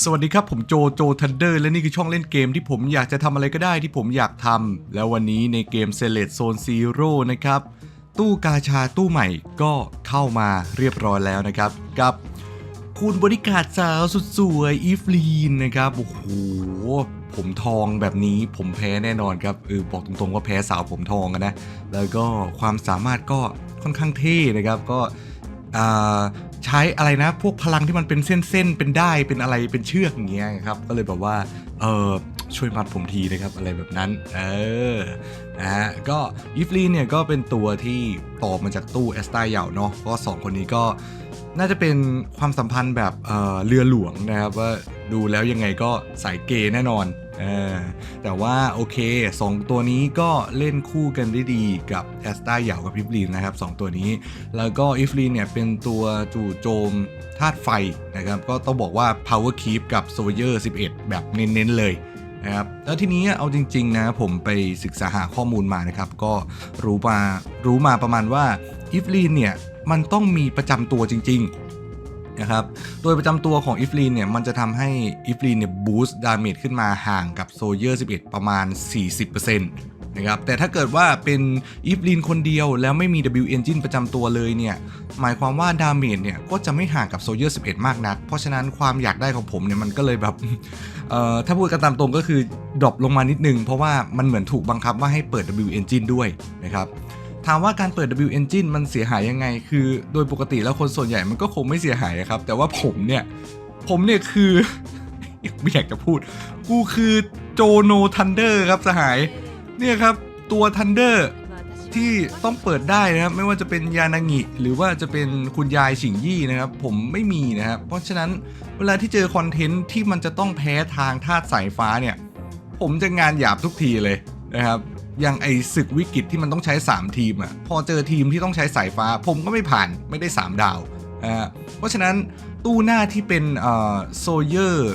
สวัสดีครับผมโจโจทันเดอร์และนี่คือช่องเล่นเกมที่ผมอยากจะทำอะไรก็ได้ที่ผมอยากทำแล้ววันนี้ในเกม s e l e c t Zone Zero นะครับ ตู้กาชาตู้ใหม่ก็เข้ามาเรียบร้อยแล้วนะครับ กับคุณบริการสาวสุดสวยอีฟลีนนะครับ โอ้โห ผมทองแบบนี้ผมแพ้แน่นอนครับเออบอกตรงๆว่าแพ้สาวผมทองนะ แล้วก็ความสามารถก็ค่อนข้างเท่นะครับก็อ่า ใช้อะไรนะ พวกพลังที่มันเป็นเส้นๆ เป็นได้เป็นอะไรเป็นเชือกอย่างเงี้ยครับ ก็เลยแบบว่า เออช่วยมัดผมทีนะครับอะไรแบบนั้น เออ นะฮะ ก็ยิฟลีเนี่ยก็เป็นตัวที่ต่อมาจากตู้แอสตาเหยาเนาะ ก็สองคนนี้ก็น่าจะเป็นความสัมพันธ์แบบเออเรือหลวงนะครับว่าดูแล้วยังไงก็สายเกย์แน่นอน แต่ว่าโอเค 2 ตัวนี้ก็เล่นคู่กันได้ดีกับแอสตาเหยากับพิฟลีนนะครับ 2 ตัวนี้ แล้วก็อิฟลีนเนี่ยเป็นตัวจู่โจมธาตุไฟนะครับ ก็ต้องบอกว่า Power Keep กับ Soldier 11 แบบเน้นๆเลยนะครับแล้วทีนี้เอาจริงๆนะผมไปศึกษาหาข้อมูลมานะครับ ก็รู้มารู้มาประมาณว่าอิฟลีนเนี่ยมันต้องมีประจำตัวจริง ๆ นะครับโดยประจำตัวของอิฟลีนเนี่ยมันจะทำให้อิฟลีนเนี่ยบูสต์ดาเมจขึ้นมาห่างกับโซเยอร์ 11 ประมาณ 40%นะครับแต่ถ้าเกิดว่าเป็นอิฟลีนคนเดียวแล้วไม่มี W Engine ประจำตัวเลยเนี่ยหมายความว่าดาเมจเนี่ยก็จะไม่ห่างกับโซเยอร์11 มากนัก เพราะฉะนั้นความอยากได้ของผมเนี่ยมันก็เลยแบบถ้าพูดกันตามตรงก็คือดรอปลงมานิดนึง เพราะว่ามันเหมือนถูกบังคับว่าให้เปิด W Engine ด้วยนะครับ ถามว่าการเปิด W Engine มันเสียหายยังไง คือโดยปกติแล้วคนส่วนใหญ่มันก็คงไม่เสียหายครับ แต่ว่าผมเนี่ย ผมเนี่ยคือ ไม่อยากจะพูด กูคือโจโนทันเดอร์ครับสหาย เนี่ยครับตัวทันเดอร์ที่ต้องเปิดได้นะครับไม่ว่าจะเป็นยานางิหรือว่าจะเป็นคุณยายฉิงยี่นะครับ ผมไม่มีนะครับ เพราะฉะนั้นเวลาที่เจอคอนเทนต์ที่มันจะต้องแพ้ทางธาตุสายฟ้าเนี่ย ผมจะงานหยาบทุกทีเลยนะครับ อย่างไอศึกวิกฤตที่มันต้องใช้ 3 ทีมอะ่ะพอเจอทีมที่ต้องใช้สายฟ้า ผมก็ไม่ผ่านไม่ได้ 3 ดาวอ่าเพราะฉะนั้นตู้หน้าที่เป็นโซเยอร์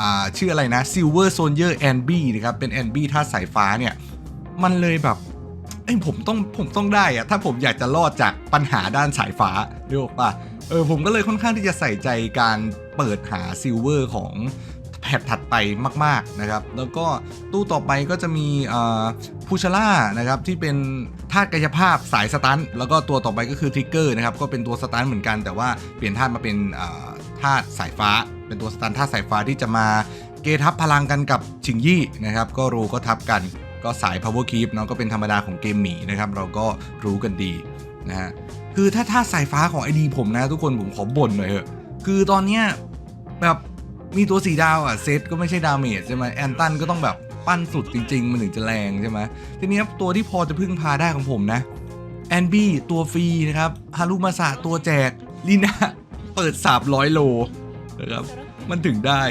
อ่าชื่ออะไรนะซิลเวอร์โซเยอร์แอนบี้นะครับเป็นแอนบี้ท่าสายฟ้าเนี่ย มันเลยแบบเอ้ยผมต้องผมต้องได้อะถ้าผมอยากจะรอดจากปัญหาด้านสายฟ้าเรียกป่ะเออผมก็เลยค่อนข้างที่จะใส่ใจการเปิดหาซิลเวอร์ของ พทถัดไปมาก ๆ นะครับ แล้วก็ตู้ต่อไปก็จะมีพูชล่านะครับที่เป็นธาตุกายภาพสายสตันแล้วก็ตัวต่อไปก็คือทริกเกอร์นะครับก็เป็นตัวสตันเหมือนกันแต่ว่าเปลี่ยนธาตุมาเป็นธาตุสายฟ้า เป็นตัวสตันธาตุสายฟ้าที่จะมาเกทับพลังกันกับชิงยี่นะครับก็รูก็ทับกันก็สาย power keep เนาะก็เป็นธรรมดาของเกมหมีนะครับเราก็รู้กันดีนะฮะคือถ้าธาตุสายฟ้าของไอดีผมนะทุกคนผมขอบ่นหน่อยเถอะคือตอนเนี้ยแบบ มีตัวสีดาวอะเซตก็ไม่ใช่ดาเมจใช่ไหมแอนตันก็ต้องแบบปั้นสุดจริง ๆ มันถึงจะแรงใช่ไหมทีนี้ยตัวที่พอจะพึ่งพาได้ของผมนะแอนบี้ตัวฟรีนะครับฮารุมาสะตัวแจกลีน่าเปิด300โลนะครับมันถึงได้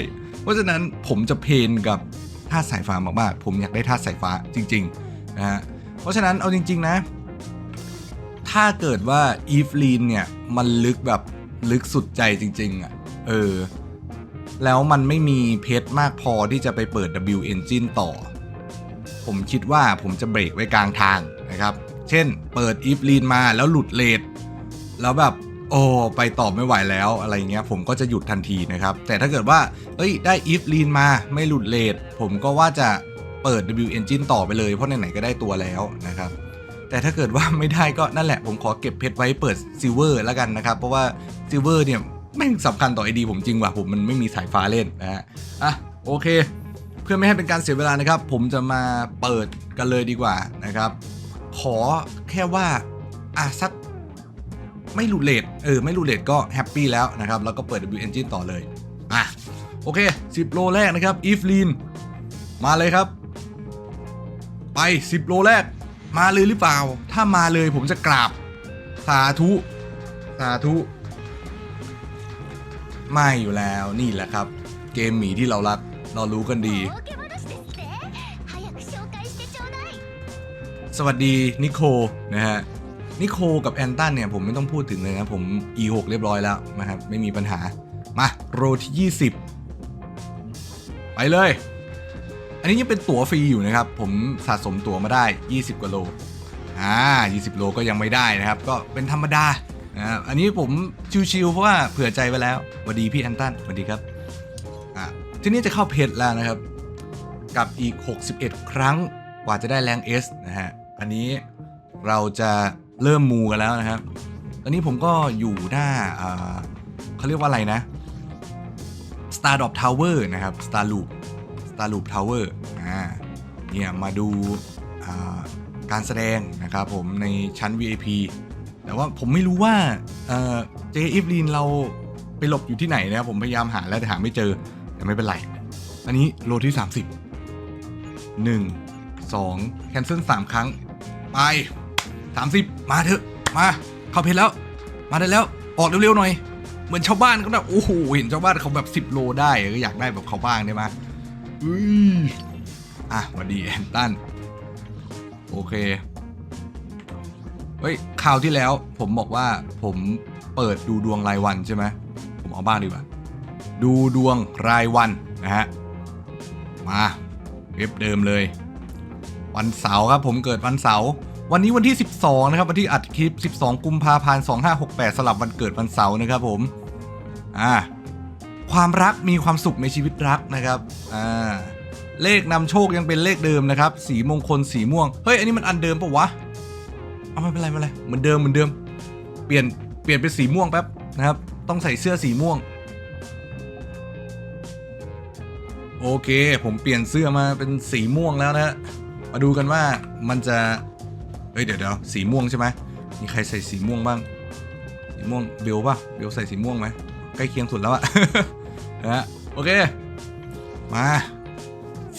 เพราะฉะนั้นผมจะเพนกับธาสายฟ้ามากๆผมอยากได้ธาสายฟ้าจริงๆนะฮะเพราะฉะนั้นเอาจริง ๆนะ ถ้าเกิดว่าอีฟลีนเนี่ยมันลึกแบบลึกสุดใจจริง ๆอะเออ แล้วมันไม่มีเพชรมากพอที่จะไปเปิด W Engine ต่อ ผมคิดว่าผมจะเบรกไว้กลางทางนะครับ เช่น เปิดอีฟลีนมาแล้วหลุดเลทแล้วแบบโอ้ไปต่อไม่ไหวแล้วอะไรเงี้ยผมก็จะหยุดทันทีนะครับ แต่ถ้าเกิดว่าเอ้ยได้อีฟลีนมาไม่หลุดเลทผมก็ว่าจะเปิด W Engine ต่อไปเลยเพราะไหนๆก็ได้ตัวแล้วนะครับแต่ถ้าเกิดว่าไม่ได้ก็นั่นแหละผมขอเก็บเพชรไว้เปิดซิลเวอร์แล้วกันนะครับ เพราะว่าซิลเวอร์เนี่ย แม่งสำคัญต่อไอดีผมจริงว่ะผมมันไม่มีสายฟ้าเล่นนะฮะอะโอเค เพื่อไม่ให้เป็นการเสียเวลานะครับ ผมจะมาเปิดกันเลยดีกว่านะครับ ขอแค่ว่าอะสักไม่หลุดเลทเออไม่หลุดเลทก็แฮปปี้แล้วนะครับ แล้วก็เปิด W Engine ต่อเลยอะโอเค 10 โลแรกนะครับอีฟลีนมาเลยครับ ไป 10 โลแรก มาเลยหรือเปล่า ถ้ามาเลยผมจะกราบ สาธุ สาธุ ไม่อยู่แล้วนี่แหละครับ เกมหมีที่เรารัก เรารู้กันดี สวัสดีนิโคนะฮะนิโคกับแอนตันเนี่ยผมไม่ต้องพูดถึงเลยนะ ผม E6 เรียบร้อยแล้วนะครับไม่มีปัญหา มาโรที่ 20 ไปเลย อันนี้ยังเป็นตั๋วฟรีอยู่นะครับ ผมสะสมตั๋วมาได้ 20 กว่าโลอ่า20 โลก็ยังไม่ได้นะครับ ก็เป็นธรรมดา นะครับอันนี้ผมชิวๆเพราะว่าเผื่อใจไว้แล้วสวัสดีพี่แอนตันสวัสดีครับอ่าทีนี้จะเข้าเพจแล้วนะครับ กับอีก 61 ครั้งกว่าจะได้แรง S นะฮะอันนี้เราจะเริ่มมูกันแล้วนะครับ ตอนนี้ผมก็อยู่หน้าเขาเรียกว่าอะไรนะ Star Drop Tower นะครับ Star Loop Star Loop Tower อ่าเนี่ยมาดูาการแสดงนะครับผมในชั้น VIP แต่ว่าผมไม่รู้ว่าเจอีฟลีนเราไปหลบอยู่ที่ไหนนะครับผมพยายามหาแล้วแต่หาไม่เจอแต่ไม่เป็นไร อันนี้โลที่ 30 1 2แคนเซิล3 ครั้ง ไป 30 มาเถอะ มาเข้าเพจแล้ว มาได้แล้วออกเร็วๆหน่อย เหมือนชาวบ้านเขาแบบโอ้โหเห็นชาวบ้านเขาแบบ 10 โลได้ก็อยากได้แบบเขาบ้างได้ไหมอุ้ยอะวันดีแอนตันโอเค ฮ้ยคราวที่แล้วผมบอกว่าผมเปิดดูดวงรายวันใช่ไหมผมเอาบ้างดีกว่า ดูดวงรายวันนะฮะ มาเว็บเดิมเลย วันเสาร์ครับผมเกิดวันเสาร์วันนี้วันที่ 12 นะครับ วันที่อัดคลิป 12 กุมภาพันธ์ 2568 สลับวันเกิดวันเสาร์นะครับผม อ่า ความรักมีความสุขในชีวิตรักนะครับ อ่า เลขนำโชคยังเป็นเลขเดิมนะครับ สีมงคลสีม่วง เฮ้ย อันนี้มันอันเดิมปะวะ เอาไม่เป็นไรไม่เป็นไรเหมือนเดิมเหมือนเดิม เปลี่ยนเปลี่ยนเป็นสีม่วงแป๊บนะครับ ต้องใส่เสื้อสีม่วง โอเค ผมเปลี่ยนเสื้อมาเป็นสีม่วงแล้วนะฮะมาดูกันว่ามันจะเฮ้ยเดี๋ยวเดี๋ยวสีม่วงใช่ไหมมีใครใส่สีม่วงบ้าง สีม่วงเบลป่ะเบลใส่สีม่วงไหมใกล้เคียงสุดแล้วอะนะฮะโอเค มา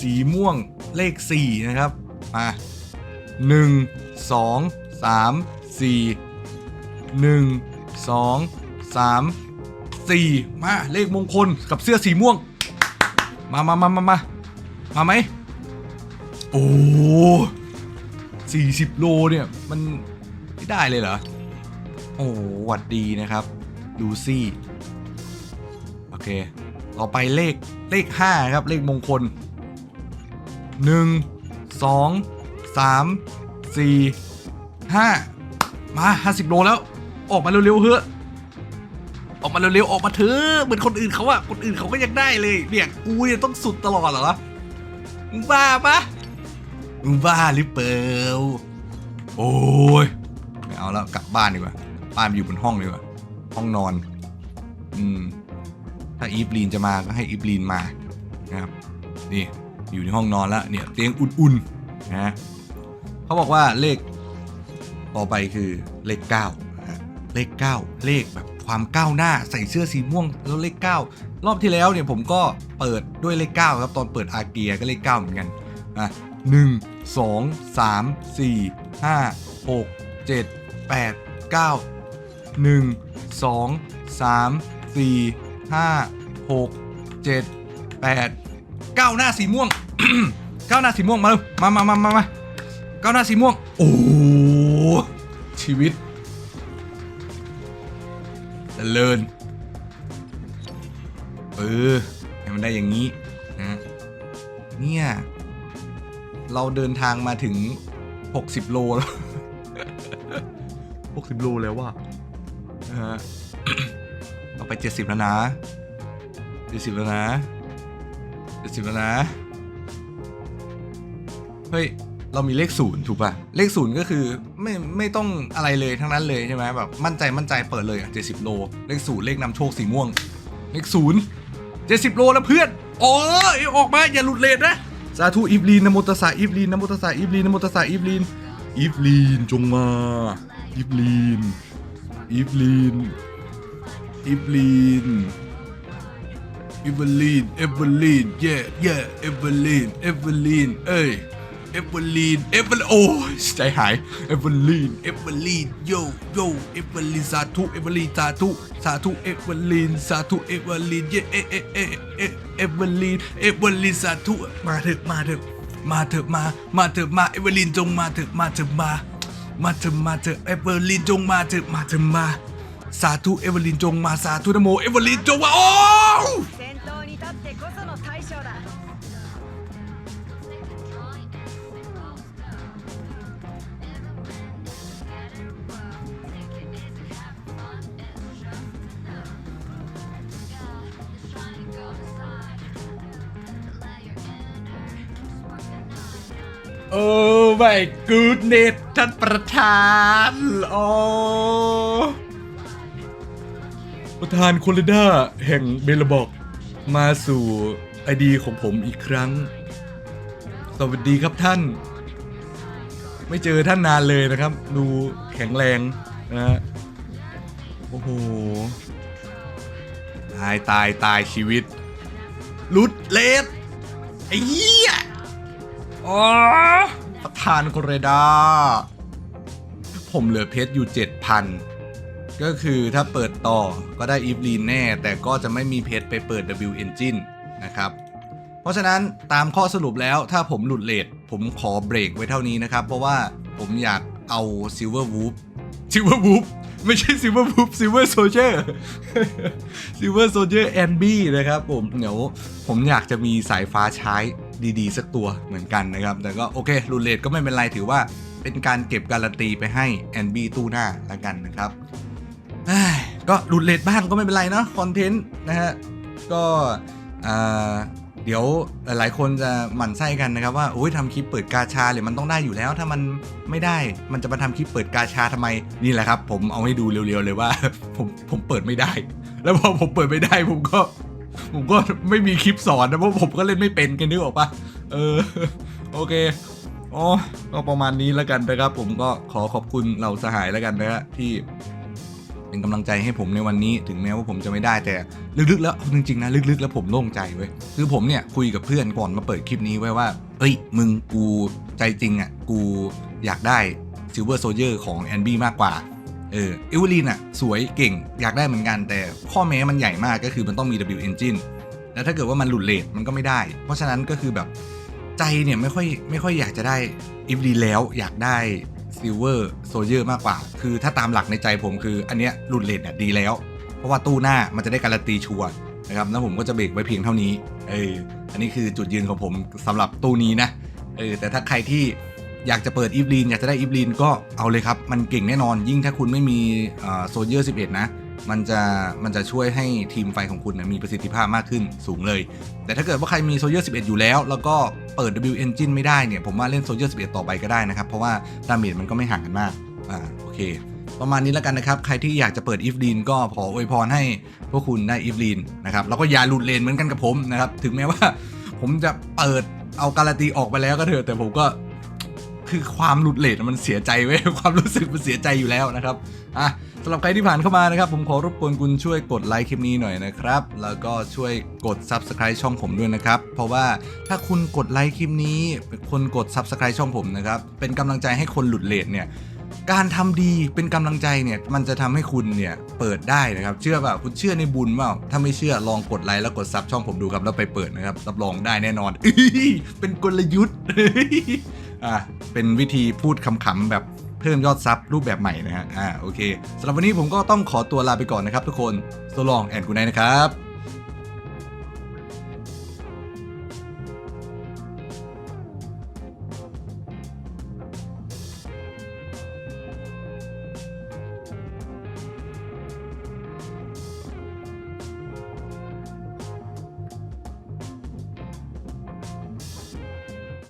สีม่วงเลข 4 นะครับ มา 1 2 3 4 1 2 3 4 มาเลขมงคลกับเสื้อสีม่วง มามามามามามาไหมโอ้สี่สิบโลเนี่ยมันไม่ได้เลยเหรอ โอ้หวัดดีนะครับลูซี่โอเค ต่อไปเลขเลขห้าครับเลขมงคลหนึ่งสองสามสี่าห้าสิบโลแล้ว ออกมาเร็วๆเถอออกมาเร็วๆออกมาเถอะเหมือนคนอื่นเขาอะคนอื่นเขาก็ยังได้เลยเนี่ยกูเนี่ยต้องสุดตลอดเหรอมึงบ้าปะมึงบ้าหรือเปล่าโอ้ยไม่เอาแล้วกลับบ้านดีกว่าบ้านอยู่บนห้องดีกว่าห้องนอน อืม ถ้าอีฟลีนจะมาก็ให้อีฟลีนมานะครับ นี่อยู่ในห้องนอนแล้วเนี่ยเตียงอุ่นๆนะเขาบอกว่าเลข ต่อไปคือเลข9ฮะเลข 9 เลขแบบความก้าวหน้าใส่เสื้อสีม่วงแล้วเลข 9 รอบที่แล้วเนี่ยผมก็เปิดด้วยเลข 9 ครับ ตอนเปิดอาเกียก็เลข 9 เหมือนกันอะหนึ่งสองสามสี่ห้าหกเจ็ดแปดเก้าหนึ่งสองสามสี่ห้าหกเจ็ดแปดเก้าหน้าสีม่วงเก้าหน้าสีม่วงมาเลยมามามามามาเก้าหน้าสีม่วงโอ้ ชีวิตเจริญเออให้มันได้อย่างนี้นะเนี่ย เราเดินทางมาถึง 60 โลแล้ว 60 โลแล้วว่ะนะฮะเราไป 70 แล้วนะ 70 แล้วนะ 70 แล้วนะ เฮ้ย เรามีเลขศูนย์ถูกป่ะ เลขศูนย์ก็คือไม่ไม่ต้องอะไรเลยทั้งนั้นเลยใช่ไหมแบบมั่นใจมั่นใจเปิดเลยอะ70โล เลขศูนย์เลขนำโชคสีม่วง เลขศูนย์70โลแล้วเพื่อนโอ้ยออกมาอย่าหลุดเลทนะสาธุอีฟลีนนโมตสสะอีฟลีนนโมตสสะอีฟลีนนโมตสสะอีฟลีนอีฟลีนจงมาอีฟลีนอีฟลีนอีฟลีนอีเวลีนเอเวลีนเย่เย่เอเวลีนเอเวลีนเอ้ย เอเวอร์ลีน เอเวอร์โอ้ยใจหาย เอเวอร์ลีน เอเวอร์ลีน โย โย เอเวอร์ลีนสาธุ เอเวอร์ลีนสาธุ สาธุ เอเวอร์ลีนสาธุ เอเวอร์ลีน เย เอ เอ เอ เอ เอเวอร์ลีน เอเวอร์ลีนสาธุ มาเถอะมาเถอะมาเถอะมา มาเถอะมา เอเวอร์ลีนจงมาเถอะมาเถอะมา มาเถอะมาเถอะเอเวอร์ลีนจงมาเถอะมาเถอะมา สาธุ เอเวอร์ลีนจงมา สาธุนโม เอเวอร์ลีนจงมา โอ้ โอ้ my goodness ท่านประธานโอ้ประธานโคเลด้าแห่งเบลบอก มาสู่ไอดีของผมอีกครั้ง สวัสดีครับท่าน ไม่เจอท่านนานเลยนะครับ ดูแข็งแรงนะฮะโอ้โห ตายตายตายชีวิตลุดเลสไอ้ เหี้ยอ๋อประธานโคเรดาผมเหลือเพชรอยู่ 7,000 ก็คือถ้าเปิดต่อก็ได้อีฟลีนแน่ แต่ก็จะไม่มีเพชรไปเปิด W Engine นะครับ เพราะฉะนั้นตามข้อสรุปแล้วถ้าผมหลุดเลทผมขอเบรกไว้เท่านี้นะครับ เพราะว่าผมอยากเอา Silver Wolf Silver Wolf ไม่ใช่ Silver Wolf Silver Soldier Silver Soldier and B นะครับผมเดี๋ยวผมอยากจะมีสายฟ้าใช้ ดีๆ สักตัวเหมือนกันนะครับ แต่ก็โอเคหลุดเลทก็ไม่เป็นไรถือว่าเป็นการเก็บการันตีไปให้ and B ตู้หน้าแล้วกันนะครับเอ้ก็หลุดเลทบ้างก็ไม่เป็นไรเนาะคอนเทนต์นะฮะก็เดี๋ยวหลายๆคนจะหมั่นไส้กันนะครับว่าโอ้ยทำคลิปเปิดกาชาเลยมันต้องได้อยู่แล้ว ถ้ามันไม่ได้มันจะมาทำคลิปเปิดกาชาทำไมนี่แหละครับ ผมเอาให้ดูเร็วๆเลยว่า ผมผมเปิดไม่ได้ แล้วพอผมเปิดไม่ได้ผมก็ ผมก็ไม่มีคลิปสอนนะเพราะผมก็เล่นไม่เป็นกันนึกออกปะเออ โอเคอ๋อก็ประมาณนี้แล้วกันนะครับ ผมก็ขอขอบคุณเหล่าสหายแล้วกันนะฮะที่เป็นกำลังใจให้ผมในวันนี้ถึงแม้ว่าผมจะไม่ได้แต่ลึกๆแล้วจริงๆนะลึกๆ แล้วผมโล่งใจเว้ยคือผมเนี่ยคุยกับเพื่อนก่อนมาเปิดคลิปนี้ไว้ว่าเอ้ย มึงกูใจจริงอะ กูอยากได้ซิลเวอร์โซเยอร์ของแอนบี้มากกว่า เออเอเวอรีนอะสวยเก่งอยากได้เหมือนกันแต่ข้อแม้มันใหญ่มากก็คือมันต้องมี W Engine แล้วถ้าเกิดว่ามันหลุดเลทมันก็ไม่ได้ เพราะฉะนั้นก็คือแบบใจเนี่ยไม่ค่อยไม่ค่อยอยากจะได้อีฟรีแล้วอยากได้ซิลเวอร์โซเยอร์มากกว่า คือถ้าตามหลักในใจผมคืออันเนี้ยหลุดเลทเนี่ยดีแล้ว เพราะว่าตู้หน้ามันจะได้การันตีชัวร์นะครับแล้วผมก็จะเบรกไว้เพียงเท่านี้เอออันนี้คือจุดยืนของผมสำหรับตู้นี้นะเออแต่ถ้าใครที่ อยากจะเปิดอีฟลีนอยากจะได้อีฟลีนก็เอาเลยครับ มันเก่งแน่นอนยิ่งถ้าคุณไม่มีโซเยอร์ 11 นะ มันจะมันจะช่วยให้ทีมไฟของคุณนะมีประสิทธิภาพมากขึ้นสูงเลย แต่ถ้าเกิดว่าใครมีโซเยอร์ 11 อยู่แล้ว แล้วก็เปิด W Engine ไม่ได้เนี่ย ผมว่าเล่นโซเยอร์ 11 ต่อไปก็ได้นะครับ เพราะว่าดาเมจมันก็ไม่ห่างกันมากอ่าโอเค ประมาณนี้แล้วกันนะครับ ใครที่อยากจะเปิดอีฟลีนก็ขออวยพรให้พวกคุณได้อีฟลีนนะครับแล้วก็อย่าหลุดเลนเหมือนกันกับผมนะครับถึงแม้ว่า ผมจะเปิดเอาการันตีออกไปแล้วก็เถอะแต่ผมก็ คือความหลุดเลทมันเสียใจเว้ยความรู้สึกมันเสียใจอยู่แล้วนะครับอะสำหรับใครที่ผ่านเข้ามานะครับ ผมขอรบกวนคุณช่วยกดไลค์คลิปนี้หน่อยนะครับ แล้วก็ช่วยกด Subscribe ช่องผมด้วยนะครับ เพราะว่าถ้าคุณกดไลค์คลิปนี้เป็นคนกด Subscribe ช่องผมนะครับ เป็นกำลังใจให้คนหลุดเลทเนี่ยการทำดีเป็นกำลังใจเนี่ยมันจะทำให้คุณเนี่ยเปิดได้นะครับ เชื่อเปล่าคุณเชื่อในบุญเปล่าถ้าไม่เชื่อลองกดไลค์แล้วกดซับช่องผมดูครับแล้วไปเปิดนะครับรับรองได้แน่นอนเป็นกลยุทธ์ อะเป็นวิธีพูดขำๆแบบเพิ่มยอดซับรูปแบบใหม่นะฮะอ่าโอเคสำหรับวันนี้ผมก็ต้องขอตัวลาไปก่อนนะครับทุกคนโลองแอนกูไนนะครับ